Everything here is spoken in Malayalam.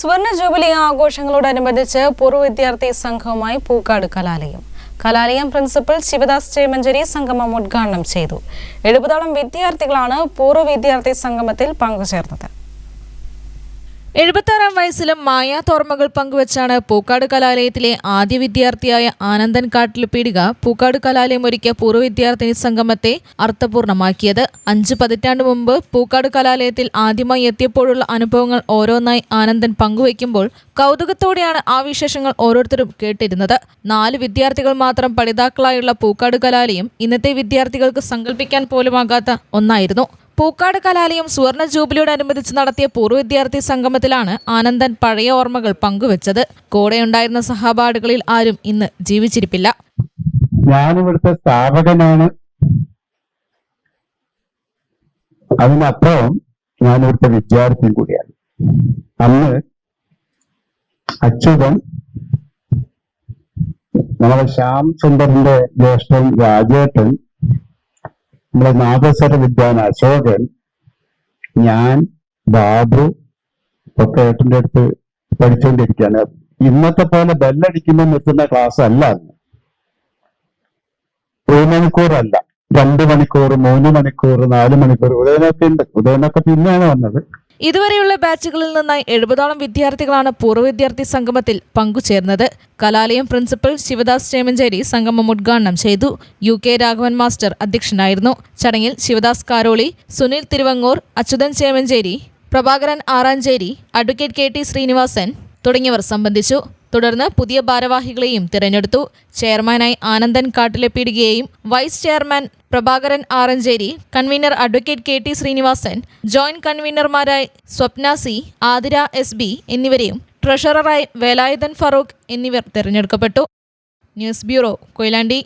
സ്വർണ ജൂബിലി ആഘോഷങ്ങളോടനുബന്ധിച്ച് പൂർവ വിദ്യാർത്ഥി സംഘവുമായി പൂക്കാട് കലാലയം. കലാലയം പ്രിൻസിപ്പൽ ശിവദാസ് ചേമഞ്ചേരി സംഗമം ഉദ്ഘാടനം ചെയ്തു. എഴുപതോളം വിദ്യാർത്ഥികളാണ് പൂർവ വിദ്യാർത്ഥി സംഗമത്തിൽ പങ്കുചേർന്നത്. എഴുപത്താറാം വയസ്സിലും മായാതോർമ്മകൾ പങ്കുവച്ചാണ് പൂക്കാട് കലാലയത്തിലെ ആദ്യ വിദ്യാർത്ഥിയായ ആനന്ദൻ കാട്ടിൽ കാട്ടിലുപീടിക പൂക്കാട് കലാലയം ഒരുക്കിയ പൂർവ വിദ്യാർത്ഥിനി സംഗമത്തെ അർത്ഥപൂർണമാക്കിയത്. അഞ്ച് പതിറ്റാണ്ട് മുമ്പ് പൂക്കാട് കലാലയത്തിൽ ആദ്യമായി എത്തിയപ്പോഴുള്ള അനുഭവങ്ങൾ ഓരോന്നായി ആനന്ദൻ പങ്കുവയ്ക്കുമ്പോൾ കൗതുകത്തോടെയാണ് ആ വിശേഷങ്ങൾ ഓരോരുത്തരും കേട്ടിരുന്നത്. നാല് വിദ്യാർത്ഥികൾ മാത്രം പഠിതാക്കളായുള്ള പൂക്കാട് കലാലയം ഇന്നത്തെ വിദ്യാർത്ഥികൾക്ക് സങ്കല്പിക്കാൻ പോലുമാകാത്ത ഒന്നായിരുന്നു. പൂക്കാട് കലാലയം സുവർണ ജൂബിലിയോടനുബന്ധിച്ച് നടത്തിയ പൂർവ വിദ്യാർത്ഥി സംഗമത്തിലാണ് ആനന്ദൻ പഴയ ഓർമ്മകൾ പങ്കുവച്ചത്. കൂടെയുണ്ടായിരുന്ന സഹപാഠികളിൽ ആരും ഇന്ന് ജീവിച്ചിരിപ്പില്ല. ഞാനിവിടുത്തെ സ്ഥാപകനാണ്. അതിനപ്പുറം ഞാനിവിടുത്തെ വിദ്യാർത്ഥിയും കൂടിയാണ്. അന്ന് അച്യുതൻ നമ്മുടെ ശ്യാം സുന്ദറിന്റെ ജ്യേഷ്ഠൻ രാജേട്ടൻ നമ്മുടെ നാദസ്വര വിദ്വാൻ അശോകൻ ഞാൻ ബാബു ഒക്കെ ഏട്ടന്റെ അടുത്ത് പഠിച്ചുകൊണ്ടിരിക്കുകയാണ് ഇന്നത്തെ പോലെ ബെല്ലടിക്കുമ്പോൾ നിർത്തുന്ന ക്ലാസ് അല്ല അന്ന് ഒരു മണിക്കൂറല്ല രണ്ട് മണിക്കൂർ മൂന്ന് മണിക്കൂർ നാല് മണിക്കൂർ ഉദയനൊക്കെ ഉണ്ട്. ഉദയനൊക്കെ പിന്നെയാണ് വന്നത്. ഇതുവരെയുള്ള ബാച്ചുകളിൽ നിന്നായി എഴുപതോളം വിദ്യാർത്ഥികളാണ് പൂർവ വിദ്യാർത്ഥി സംഗമത്തിൽ പങ്കുചേർന്നത്. കലാലയം പ്രിൻസിപ്പൽ ശിവദാസ് ചേമഞ്ചേരി സംഗമം ഉദ്ഘാടനം ചെയ്തു. യു കെ രാഘവൻ മാസ്റ്റർ അധ്യക്ഷനായിരുന്നു. ചടങ്ങിൽ Sivadas Karoli Sunil Thiruvangoor Achuthan Chemanchery Prabhakaran Aranchery advocate K T Srinivasan തുടങ്ങിയവർ സംബന്ധിച്ചു. തുടർന്ന് പുതിയ ഭാരവാഹികളെയും തിരഞ്ഞെടുത്തു. ചെയർമാനായി Anandan കാട്ടിലെപ്പീടുകയെയും vice chairman Prabhakaran Aranchery convener advocate K T Srinivasan joint കൺവീനർമാരായി Swapna C Athira S B എന്നിവരെയും ട്രഷററായി വേലായുധൻ ഫറൂഖ് എന്നിവർ തിരഞ്ഞെടുക്കപ്പെട്ടു. News bureau Koyilandy.